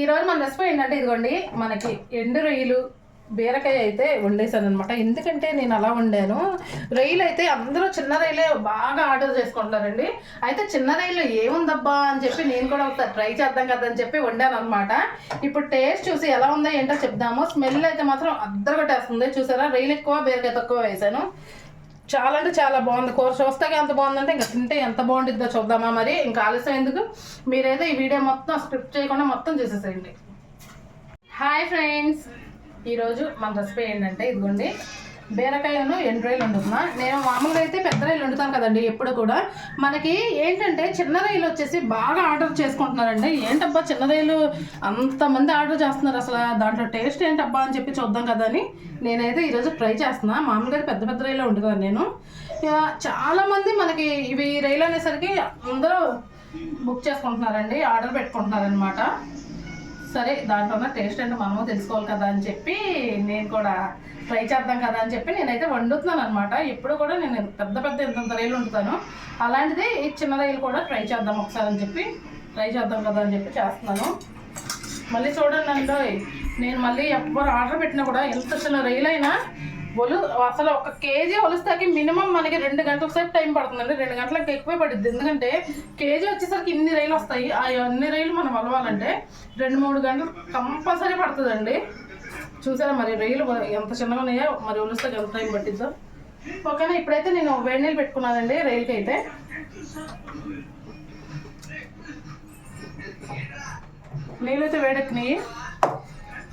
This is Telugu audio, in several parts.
ఈరోజు మన రెసిపీ ఏంటంటే ఇదిగోండి మనకి ఎండు రొయ్యలు బీరకాయ అయితే వండేసాను అనమాట ఎందుకంటే నేను అలా వండాను. రొయ్యలు అయితే అందరూ చిన్న రొయ్యలే బాగా ఆర్డర్ చేసుకుంటారండి అయితే చిన్న రైలు ఏముందబ్బా అని చెప్పి నేను కూడా ఒకసారి ట్రై చేద్దాం కదా అని చెప్పి వండాను అనమాట ఇప్పుడు టేస్ట్ చూసి ఎలా ఉందో ఏంటో చెప్దాము. స్మెల్ అయితే మాత్రం అద్దరగొట్టేస్తుంది. చూసారా? రొయ్యలు ఎక్కువ బీరకాయ తక్కువ వేసాను చాలా అంటే చాలా బాగుంది. కూర చూస్తే ఎంత బాగుందంటే ఇంకా తింటే ఎంత బాగుంటుందో చూద్దామా మరి. ఇంకా ఆలస్యం ఎందుకు? మీరైతే ఈ వీడియో మొత్తం స్క్రిప్ట్ చేయకుండా మొత్తం చేసేసేయండి. Hi friends. ఈరోజు మన రెసిపీ ఏంటంటే ఇదిగోండి. బీరకాయను ఎండు రొయ్యలు వండుతున్నా. నేను మామూలుగా అయితే పెద్ద రైలు వండుతాను కదండి ఎప్పుడు కూడా. మనకి ఏంటంటే చిన్న రైలు వచ్చేసి బాగా ఆర్డర్ చేసుకుంటున్నారండి. ఏంటబ్బా చిన్న రైలు అంతమంది ఆర్డర్ చేస్తున్నారు అసలు? దాంట్లో టేస్ట్ ఏంటబ్బా అని చెప్పి చూద్దాం కదా అని నేనైతే ఈరోజు ట్రై చేస్తున్నా. మామూలుగా అయితే పెద్ద పెద్ద రైలు వండుతాను నేను. చాలామంది మనకి ఇవి రైలు అనేసరికి అందరూ బుక్ చేసుకుంటున్నారండి ఆర్డర్ పెట్టుకుంటున్నారనమాట సరే దాంట్లో టేస్ట్ అంటే మనము తెలుసుకోవాలి కదా అని చెప్పి నేను కూడా ట్రై చేద్దాం కదా అని చెప్పి నేనైతే వండుతున్నాను అనమాట ఎప్పుడు కూడా నేను పెద్ద పెద్ద ఇంత రైలు వండుతాను అలాంటిది ఈ చిన్న రైలు కూడా ట్రై చేద్దాం ఒకసారి అని చెప్పి ట్రై చేద్దాం కదా అని చెప్పి చేస్తున్నాను. మళ్ళీ చూడండి అండి నేను మళ్ళీ ఎవ్వరు ఆర్డర్ పెట్టినా కూడా ఎంత చిన్న రైలు అయినా ఒలు అసలు ఒక కేజీ ఒలుస్తాకి మినిమం మనకి రెండు గంటల సేపు టైం పడుతుందండి. రెండు గంటలకు ఎక్కువే పడుద్ది. ఎందుకంటే కేజీ వచ్చేసరికి ఇన్ని రైలు వస్తాయి. ఆ అన్ని రైలు మనం అలవాలంటే రెండు మూడు గంటలు కంపల్సరీ పడుతుందండి. చూసారా మరి రైలు ఎంత చిన్నగా ఉన్నాయో మరి ఒలుస్తాకి ఎంత టైం పట్టిద్దాం. ఓకేనా ఇప్పుడైతే నేను వేడి నీళ్ళు పెట్టుకున్నానండి రైలుకి అయితే నీళ్ళు అయితే వేడెక్కినాయి.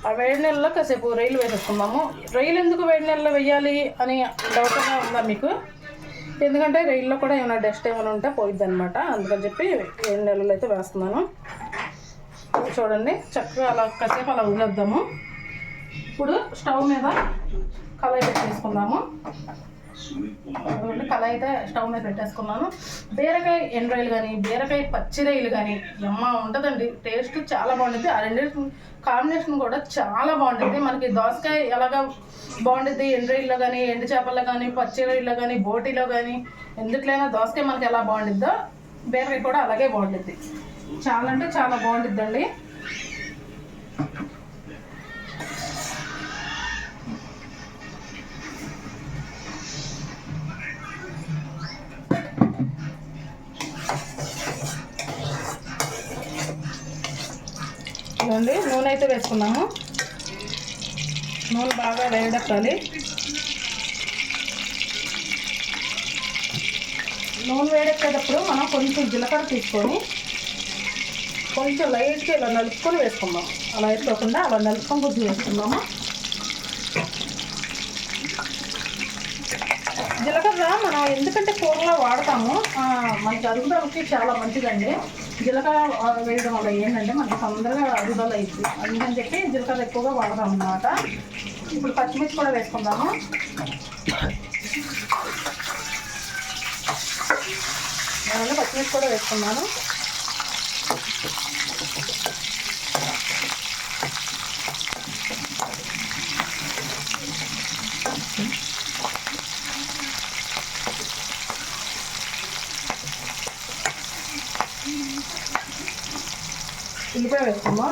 ఆ వేడి నెలలో కాసేపు రైలు వేసేసుకుందాము. రైలు ఎందుకు వేడి నెలలో వేయాలి అని డౌట్గా ఉందా మీకు? ఎందుకంటే రైల్లో కూడా ఏమైనా డస్ట్ ఏమైనా ఉంటే పోయిద్ది అనమాట అందుకని చెప్పి వేడి నెలలో అయితే వేస్తున్నాను. చూడండి చక్కగా అలా కాసేపు అలా వదిలేద్దాము ఇప్పుడు స్టవ్ మీద కళాయి పెట్టేసుకుందాము అదిగోండి కళ అయితే స్టవ్ మీద పెట్టేసుకున్నాను. బీరకాయ ఎండ్రాయిలు కానీ బీరకాయ పచ్చిరాయిలు కానీ ఎమ్మ ఉంటుందండి. టేస్ట్ చాలా బాగుంటుంది ఆ రెండు కాంబినేషన్ కూడా చాలా బాగుంటుంది మనకి దోసకాయ ఎలాగా బాగుంటుంది ఎండ్రాయిల్లో కానీ ఎండు చేపల్లో కానీ పచ్చిరాయిల్లో కానీ బోటీలో కానీ ఎందుట్లైనా దోసకాయ మనకి ఎలా బాగుంటుందో బీరకాయ కూడా అలాగే బాగుంటుంది చాలా అంటే చాలా బాగుంటుందండి ఇదండి నూనె అయితే వేసుకున్నాము. నూనె బాగా వేడెక్కాలి. నూనె వేడెక్కేటప్పుడు మనం కొంచెం జీలకర్ర తీసుకొని కొంచెం లైట్గా ఇలా నలుపుకొని వేసుకుందాం. అలా వేసుకోకుండా అలా నలుపుకొని కొంచెం వేసుకుందాము. జీలకర్ర మనం ఎందుకంటే కూరలో వాడతాము. మనకి అరుగుదలకి చాలా మంచిదండి. జీలకర్ర వేయడం వల్ల ఏంటంటే మనకి తొందరగా అరుగుదల అయింది అందుకని చెప్పి జీలకర్ర ఎక్కువగా వాడతాం అన్నమాట ఇప్పుడు పచ్చిమిర్చి కూడా వేసుకుందాము. నేను పచ్చిమిర్చి కూడా వేసుకున్నాను. ఉల్లిపాయ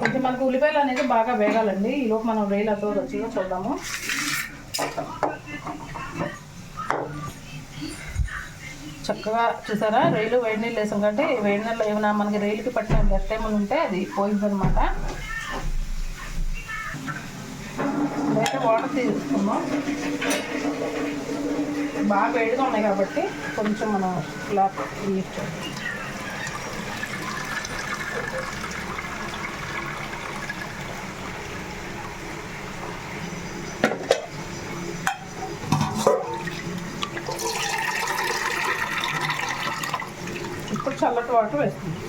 కొంచెం మనకు ఉల్లిపాయలు అనేది బాగా వేగాలండి. ఈలోపు మనం రైలు అతో వచ్చిందో చూద్దాము. చక్కగా చూసారా? రైలు వేడి నీళ్ళు వేసాం కాబట్టి వేడి నీళ్ళు ఏమైనా మనకి రైలుకి పట్టిన బెస్ట్ ఏమైనా ఉంటే అది పోయింది అనమాట అయితే వాటర్ తీసుకున్నాం బాగా వేడిగా ఉన్నాయి కాబట్టి కొంచెం మనం ఇలా యూజ్ చేద్దాం ఇప్పుడు చల్లటి వాటర్ వేస్తుంది.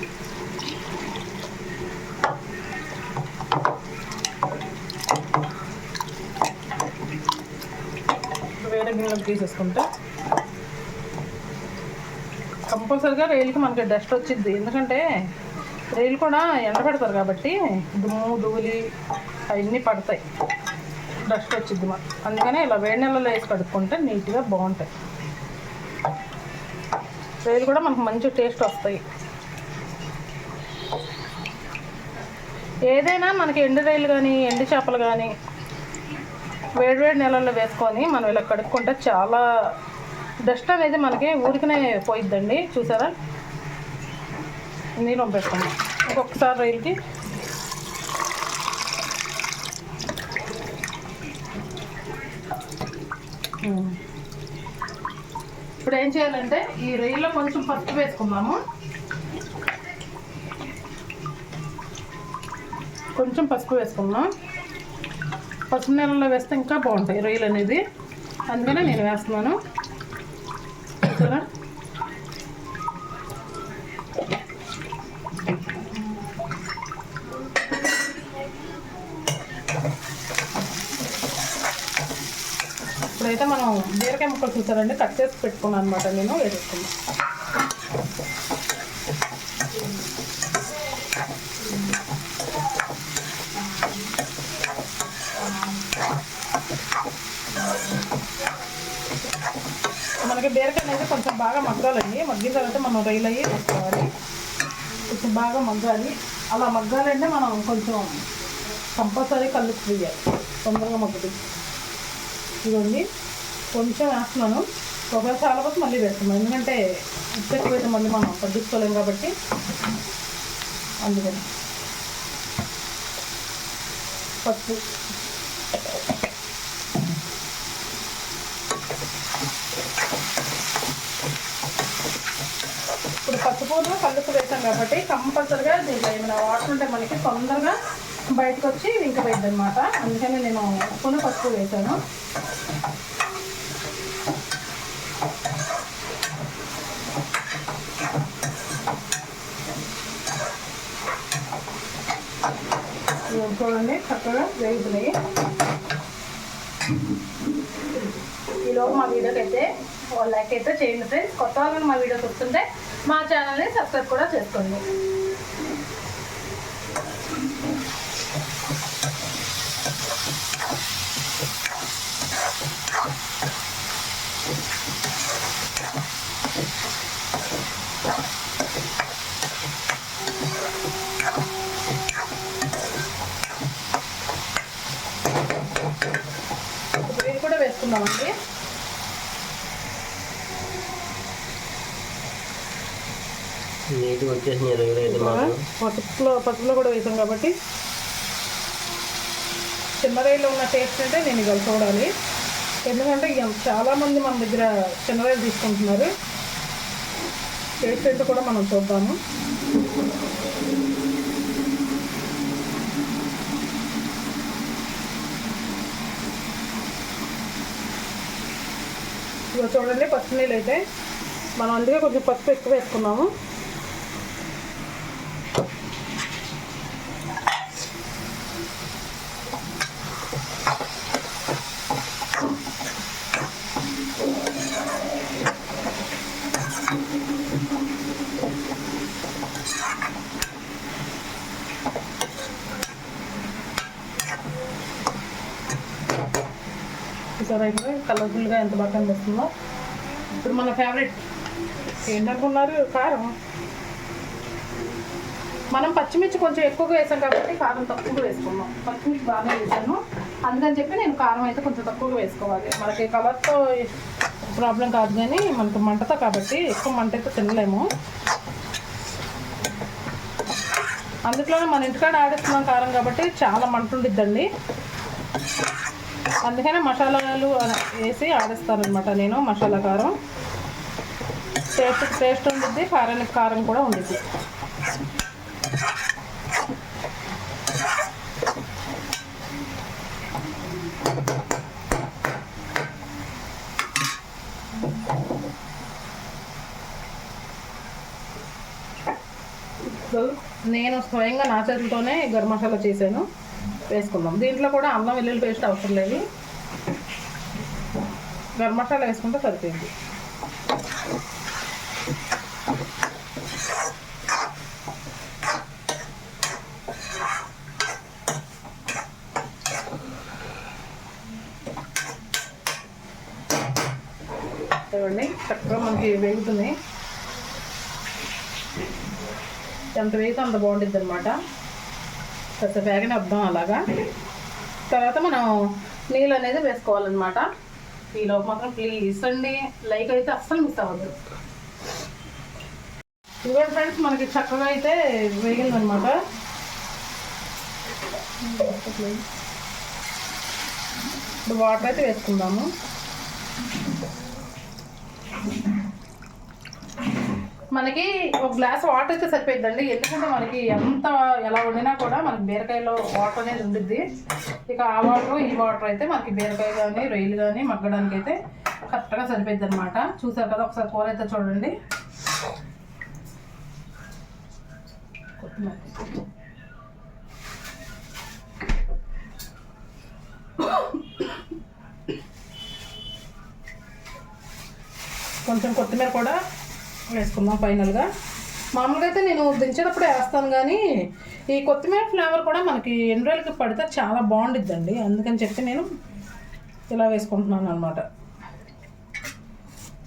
వేరే గిన్నెలోకి తీసేసుకుంటే కంపల్సరిగా రైలుకి మనకి డస్ట్ వచ్చింది ఎందుకంటే రైలు కూడా ఎండ పెడతారు కాబట్టి దుమ్ము ధూళి అవన్నీ పడతాయి. డస్ట్ వచ్చింది మనం అందుకనే ఇలా వేడి నెలలో వేసి కడుక్కుంటే నీట్గా బాగుంటాయి. రైలు కూడా మనకు మంచి టేస్ట్ వస్తాయి. ఏదైనా మనకి ఎండు రైలు కానీ ఎండు చేపలు కానీ వేడి వేడి నీళ్ళల్లో వేసుకొని మనం ఇలా కడుక్కుంటే చాలా డస్ట్ అనేది మనకి ఊరికనే పోయిద్దండి. చూసారా? నీళ్ళు పెట్టుకున్నాం ఇంకొకసారి రైలుకి. ఇప్పుడు ఏం చేయాలంటే ఈ రొయ్యలో కొంచెం పసుపు వేసుకున్నాము కొంచెం పసుపు వేసుకున్నాం పసుపు నీళ్ళలో వేస్తే ఇంకా బాగుంటాయి రొయ్యలు అనేది. అందుకనే నేను వేస్తున్నాను. చూసారా? ఇప్పుడైతే మనం బీరకాయ ముక్కలు చూసారండి? కట్ చేసి పెట్టుకున్నాను అనమాట నేను. వేసేసుకున్నాను మనకి బీరకాయ అనేది కొంచెం బాగా మగ్గాలండి. మగ్గిన తర్వాత మనం రైలు అయ్యి వేసుకోవాలి కొంచెం బాగా మగ్గాలి. అలా మగ్గాలంటే మనం కొంచెం కంపల్సరీ కళ్ళు తీయాలి తొందరగా మగ్గుతుంది ఇదిగోండి. కొంచెం వేస్తున్నాను. ఒకవేళ చాలా వరకు మళ్ళీ వేస్తున్నాను ఎందుకంటే ఉప్పు మళ్ళీ మనం పట్టించుకోలేం కాబట్టి అందుకని. పప్పు ఇప్పుడు పసుపును కలుపు వేసాం కాబట్టి కంపల్సరిగా దీంట్లో ఏమైనా వాటర్ ఉంటే మనకి తొందరగా బయటకు వచ్చి వింకపోయింది అనమాట అందుకని నేను ఉప్పును పసుపు వేసాను. చూడండి చక్కగా వేగుతున్నాయి. ఈలోపు మా వీడియోకి అయితే లైక్ అయితే చేయండి ఫ్రెండ్స్. కొత్త వాళ్ళు మా వీడియోస్ వస్తుంటే మా ఛానల్ని సబ్స్క్రైబ్ కూడా చేసుకోండి ఇప్పుడు ఇది కూడా వేసుకుందామండి పసుపులో పసుపులో కూడా వేసాం కాబట్టి. చిన్నరాయిలో ఉన్న టేస్ట్ అంటే నేను ఇవాళ చూడాలి. ఎందుకంటే ఇక చాలామంది మన దగ్గర చిన్నరాయిలు తీసుకుంటున్నారు. టేస్ట్ అయితే కూడా మనం చూద్దాము. ఇక చూడండి పసుపు నీళ్ళు అయితే. మనం అందుకే కొంచెం పసుపు ఎక్కువ వేసుకున్నాము. చూసారా ఇప్పుడు కలర్ఫుల్గా ఎంత బాగా కనిపిస్తుందో. ఇప్పుడు మన ఫేవరెట్ ఏంటనుకున్నారు? కారం. మనం పచ్చిమిర్చి కొంచెం ఎక్కువగా వేసాం కాబట్టి కారం తక్కువగా వేసుకున్నాం. పచ్చిమిర్చి బాగా వేసాను. అందుకని చెప్పి నేను కారం అయితే కొంచెం తక్కువగా వేసుకోవాలి. మనకి కలర్తో ప్రాబ్లం కాదు కానీ మనకు మంటతో కాబట్టి ఎక్కువ మంట అయితే తినలేము. అందులోనే మన ఇంటికాడ ఆడేస్తున్నాం కారం కాబట్టి చాలా మంటుండిద్దండి. అందుకనే మసాలాలు వేసి ఆడిస్తానమాట నేను మసాలా కారం. టేస్ట్ టేస్ట్ ఉండిద్ది కారానికి కారం కూడా ఉండిద్ది. నేను స్వయంగా నా చేతులతోనే గరం మసాలా చేశాను. వేసుకుందాం. దీంట్లో కూడా అల్లం వెల్లుల్లి పేస్ట్ అవసరం లేదు. గరం మసాలా వేసుకుంటే సరిపోయింది. చూడండి చక్కగా మనకి వేగుతున్నాయి. ఎంత వేగితే అంత బాగుంటుంది అనమాట కాస్త వేగని వద్దాం అలాగా. తర్వాత మనం నీళ్ళు అనేది వేసుకోవాలన్నమాట. ఈలోపు మాత్రం ప్లీజ్ అండి లైక్ అయితే అస్సలు మిస్ అవ్వద్దు. ఇదిగోండి ఫ్రెండ్స్ మనకి చక్కగా అయితే వేగిందనమాట ఇప్పుడు వాటర్ అయితే వేసుకుందాము. మనకి ఒక గ్లాస్ వాటర్ అయితే సరిపోయిందండి ఎందుకంటే మనకి ఎంత ఎలా వండినా కూడా మనకి బీరకాయలో వాటర్ అనేది ఉండిద్ది. ఇక ఆ వాటర్ ఈ వాటర్ అయితే మనకి బీరకాయ కానీ రొయ్యలు కానీ మగ్గడానికి అయితే కరెక్ట్గా సరిపోయింది అనమాట చూసారు కదా ఒకసారి కూర అయితే చూడండి. కొంచెం కొత్తిమీర కూడా వేసుకుందాం ఫైనల్గా. మామూలుగా అయితే నేను దించేటప్పుడు వేస్తాను కానీ ఈ కొత్తిమీర ఫ్లేవర్ కూడా మనకి ఎన్ని రోజులకి పడితే చాలా బాగుండిద్దండి. అందుకని చెప్పి నేను ఇలా వేసుకుంటున్నాను అనమాట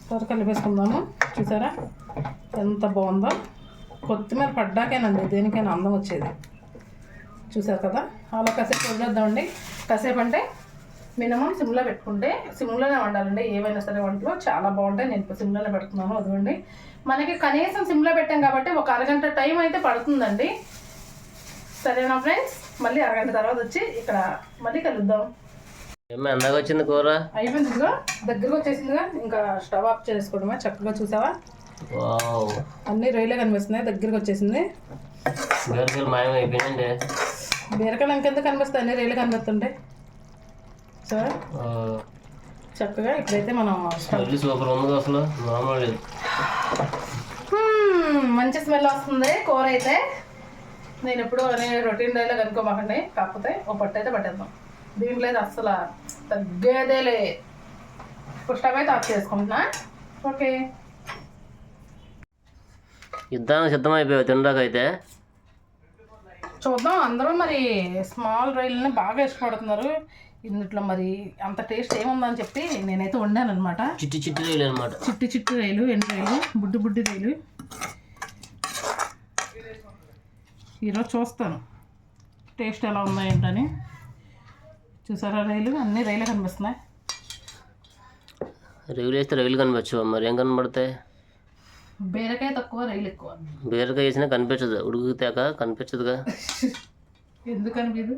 త్వర కలిపేసుకుందాము. చూసారా? ఎంత బాగుందో. కొత్తిమీర పడ్డాకేనండి దేనికైనా అందం వచ్చేది. చూసారు కదా? అలా కాసేపు వదిలేద్దామండి. కాసేపు అంటే మినిమం సిమ్లో పెట్టుకుంటే సిమ్లోనే వండాలండి. ఏవైనా సరే వంటలో చాలా బాగుంటాయి. నేను ఇప్పుడు సిమ్లోనే పెడుతున్నాను అదిగోండి. మనకి కనీసం సిమ్లో పెట్టాం కాబట్టి ఒక అరగంట టైం అయితే పడుతుందండి. సరేనా ఫ్రెండ్స్? మళ్ళీ అరగంట తర్వాత వచ్చి ఇక్కడ మళ్ళీ కలుద్దాం. వచ్చింది కూర? అయిపోయింది ఇదిగో. దగ్గరకు వచ్చేసిందిగా ఇంకా స్టవ్ ఆఫ్ చేసుకోవడమే? చక్కగా చూసావా? అన్ని రొయ్యలే కనిపిస్తున్నాయి దగ్గరికి వచ్చేసింది. బీరకాయలు మాయం అయిపోయిందండి బీరకాయలు ఇంకెందుకు కనిపిస్తాయి? అన్ని రొయ్యలు కనిపిస్తుంటాయి. చక్కగా ఇప్పుడైతే మనం స్మెల్ సూపర్ ఉంది అసలు. మామూలు మంచి స్మెల్ వస్తుంది కూర అయితే. నేను ఎప్పుడు రొటీన్ డైలాగ్ అనుకోమాకండి. కాకపోతే ఓ పట్టు అయితే పట్టేద్దాం. దీంట్లో అయితే అస్సలు తగ్గేదేలే అయితే ఆఫ్ చేసుకుంటున్నా. ఓకే. యుద్ధానికి సిద్ధమైపోయావు తినడాకైతే చూద్దాం. అందరూ మరి స్మాల్ రైల్ని బాగా ఇష్టపడుతున్నారు. ఇందులో మరి అంత టేస్ట్ ఏముందని చెప్పి నేనైతే వండాను అనమాట చిట్టి చిట్టి రైలు అనమాట చిట్టి చిట్టి రైలు ఎండు రైలు బుడ్డి బుడ్డి రైలు. ఈరోజు చూస్తాను. టేస్ట్ ఎలా ఉందో ఏంటని చూసారా రైలు? అన్ని రైలు కనిపిస్తున్నాయి. రైలు వేస్తే రైలు కనిపించవు. మరి ఏం కనబడతాయి? బీరకాయ తక్కువ రైలు ఎక్కువ. బీరకాయ వేసినా కనిపించదు. ఉడుకుతాక కనిపించదుగా. ఎందుకు అనిపించదు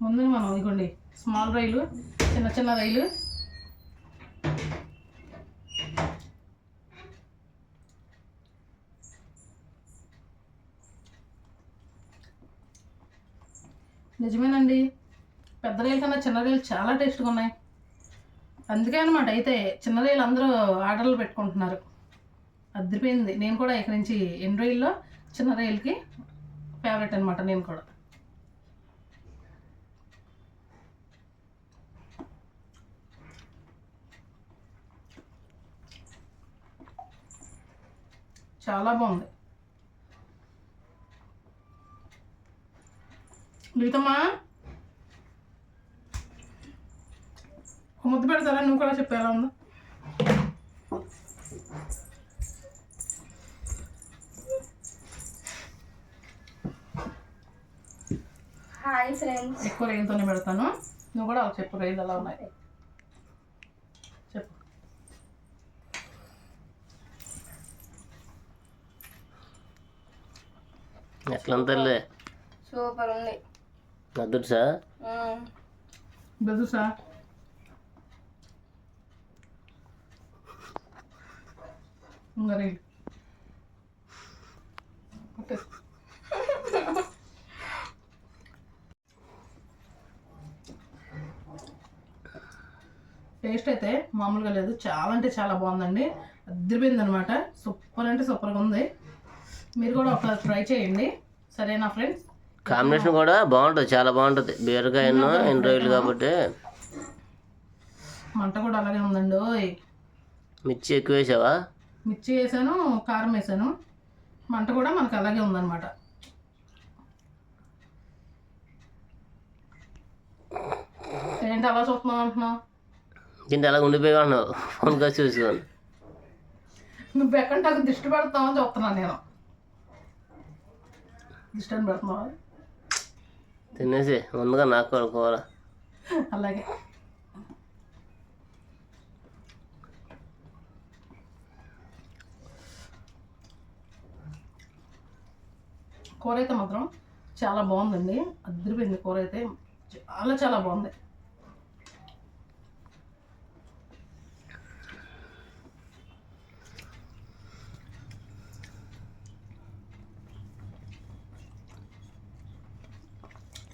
ముందు మనం ఇదిగోండి స్మాల్ రైలు చిన్న చిన్న రైలు. నిజమేనండి. పెద్ద రైలు కన్నా చిన్న రైలు చాలా టేస్ట్గా ఉన్నాయి. అందుకే అనమాట అయితే చిన్న రైలు అందరూ ఆర్డర్లు పెట్టుకుంటున్నారు. అదిరిపోయింది. నేను కూడా ఇక్కడి నుంచి ఎన్ని రైల్లో చిన్న రైలుకి ఫేవరెట్ అనమాట నేను కూడా. చాలా బాగుంది. గీతమ్మా ముద్దు పెడతారా? నువ్వు కూడా చెప్పు ఎలా ఉందో. హాయ్ ఫ్రెండ్స్ ఎక్కువ రైలుతోనే పెడతాను. నువ్వు కూడా చెప్పు రైలు ఎలా ఉన్నాయి. చెప్పు. ఎట్లా తల్లి సూపర్ ఉంది అద్దుడు సార్ ఓకే టేస్ట్ అయితే మామూలుగా లేదు. చాలా అంటే చాలా బాగుందండి. అద్దరిపోయింది అనమాట సూపర్ అంటే సూపర్గా ఉంది. మీరు కూడా ఒకసారి ట్రై చేయండి. సరేనా ఫ్రెండ్స్? కాంబినేషన్ కూడా బాగుంటుంది. చాలా బాగుంటుంది. బీరకాయ రోజులు కాబట్టి. మంట కూడా అలాగే ఉందండి మిర్చి ఎక్కువ వేసావా? మిర్చి వేసాను కారం వేసాను. మంట కూడా మనకు అలాగే ఉందన్నమాట. ఏంటి అలా చూస్తున్నావు అంటున్నావు? ఏంటి అలా ఉండిపోయి ఉన్నావు ఫోన్ కాసి చూసుకోండి నువ్వు ఎక్కడ నాకు దిష్టి పెడతావు అని చెప్తున్నాను నేను. దిష్టి అని పెడుతున్నావా? తినేసి ముందుగా నాకు కూర అలాగే. కూర అయితే మాత్రం చాలా బాగుందండి. అద్దరిపోయింది కూర అయితే చాలా చాలా బాగుంది.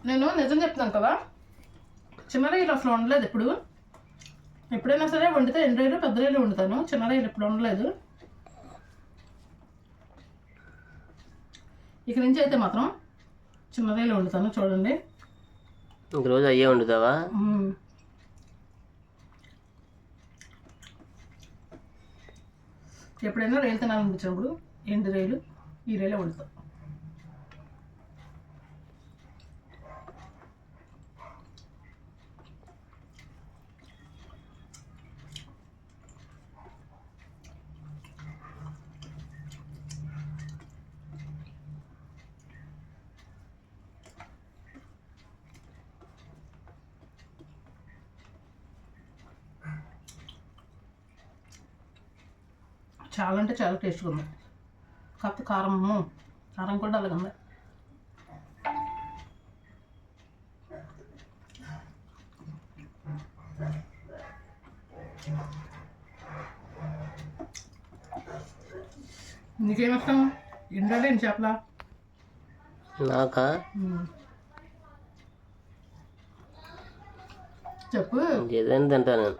నేను నిజం చెప్తున్నాను కదా చిన్న రైలు అసలు వండలేదు ఎప్పుడు. ఎప్పుడైనా సరే వండితే ఎన్ని రైలు పెద్ద రైలు వండుతాను. చిన్న రైలు ఎప్పుడు వండలేదు. ఇక నుంచి అయితే మాత్రం చిన్న రొయ్యలు వండుతాను చూడండి. ఇంక రోజు అయ్యే వండుతావా. ఎప్పుడైనా రొయ్యలు తినాలనిపించినప్పుడు ఎండు రొయ్యలు ఈ రొయ్యలు వండుతాం. చాలా అంటే చాలా టేస్ట్గా ఉంది. కాకపోతే కారం కారం కూడా అలాగే ఉంది. నీకేం ఇష్టం? ఏంటి చేపలా? నాకా. చెప్పు. ఏదైనా తింటా నేను.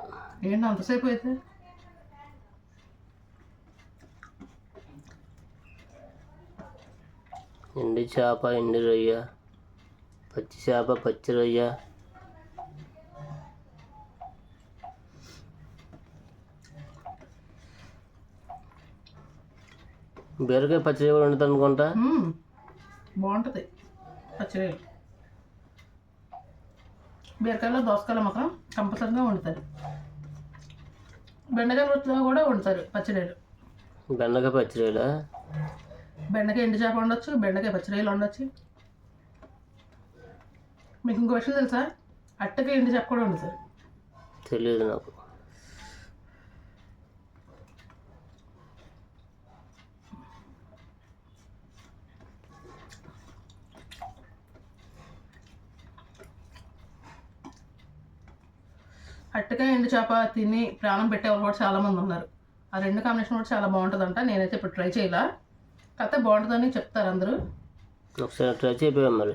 ఏంటి అంతసేపు అయితే? ఎండి చేప ఎండి రొయ్య పచ్చి చేప పచ్చి రొయ్య. బీరకాయ పచ్చడి కూడా వండుతాను అనుకుంటా. బాగుంటుంది. పచ్చిరొయ్యలు బీరకాయలో దోసకాయలు మాత్రం కంపల్సరీగా వండుతారు. బెండకాయ రొట్టెలో కూడా వండుతారు పచ్చిరొయ్యలు బెండకాయ పచ్చడిలా బెండకాయ ఎండు చేప వండొచ్చు బెండకాయ పచ్చిరొయ్యలు వండొచ్చు. మీకు ఇంకో విషయం తెలుసా? అట్టకాయ ఎండు చేప కూడా వండుతారు. తెలియదు నాకు. అట్టకాయ ఎండు చేప తిని ప్రాణం పెట్టేవాళ్ళు కూడా చాలామంది ఉన్నారు. ఆ రెండు కాంబినేషన్ కూడా చాలా బాగుంటుందంట. నేనైతే ఇప్పుడు ట్రై చేయలా. కాకపోతే బాగుంటుందని చెప్తారు అందరూ. ఒకసారి ట్రై చేయపోయాం మరి.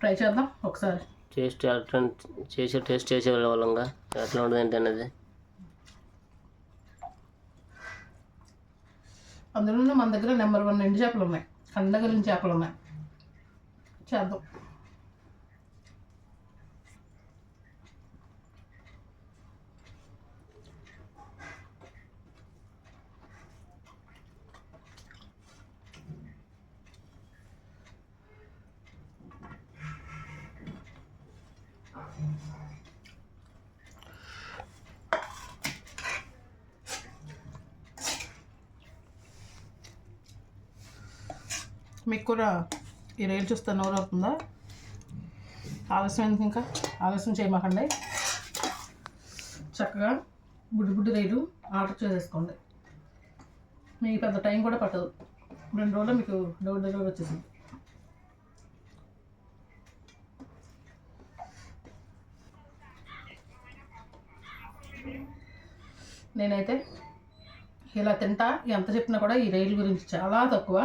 ట్రై చేద్దాం ఒకసారి. టేస్ట్ ఎట్లా చేసే టేస్ట్ చేసే వాళ్ళంగా ఎట్లా ఉంటుంది ఏంటి అనేది. అందులోనే మన దగ్గర నెంబర్ వన్ ఎండు చేపలు ఉన్నాయి. కండగలిన చేపలు ఉన్నాయి. చేద్దాం. మీకు కూడా ఈ రైలు చూస్తే నోరు అవుతుందా? ఆలస్యం ఎందుకు ఇంకా? ఆలస్యం చేయమాకండి. చక్కగా బుడ్డి బుడ్డి రైలు ఆర్డర్ చేసేసుకోండి. మీకు పెద్ద టైం కూడా పట్టదు. రెండు రోజులు మీకు డోర్ డెలివరీ వచ్చేసింది. నేనైతే ఇలా తింటా. ఎంత చెప్పినా కూడా ఈ రైలు గురించి చాలా తక్కువ.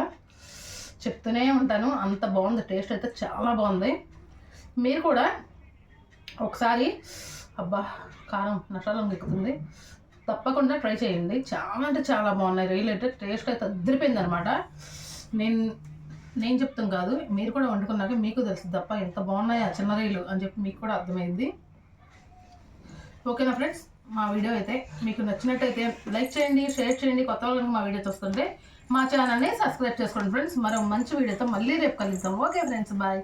చెప్తూనే ఉంటాను. అంత బాగుంది. టేస్ట్ అయితే చాలా బాగుంది. మీరు కూడా ఒకసారి అబ్బా కారం నటాలను ఎక్కుతుంది. తప్పకుండా ట్రై చేయండి. చాలా అంటే చాలా బాగున్నాయి రైలు అయితే. టేస్ట్ అయితే అద్దరిపోయింది అనమాట నేను నేను చెప్తాం కాదు. మీరు కూడా వండుకున్నాక మీకు తెలుసు తప్ప ఎంత బాగున్నాయి ఆ చిన్న రైలు అని చెప్పి మీకు కూడా అర్థమైంది. ఓకేనా ఫ్రెండ్స్? మా వీడియో అయితే మీకు నచ్చినట్టయితే లైక్ చేయండి షేర్ చేయండి కొత్త వాళ్ళకి మా వీడియో చూస్తుంటే మా ఛానల్ని సబ్స్క్రైబ్ చేసుకోండి ఫ్రెండ్స్ మరో మంచి వీడియోతో మళ్ళీ రేపు కలుద్దాం. Okay friends bye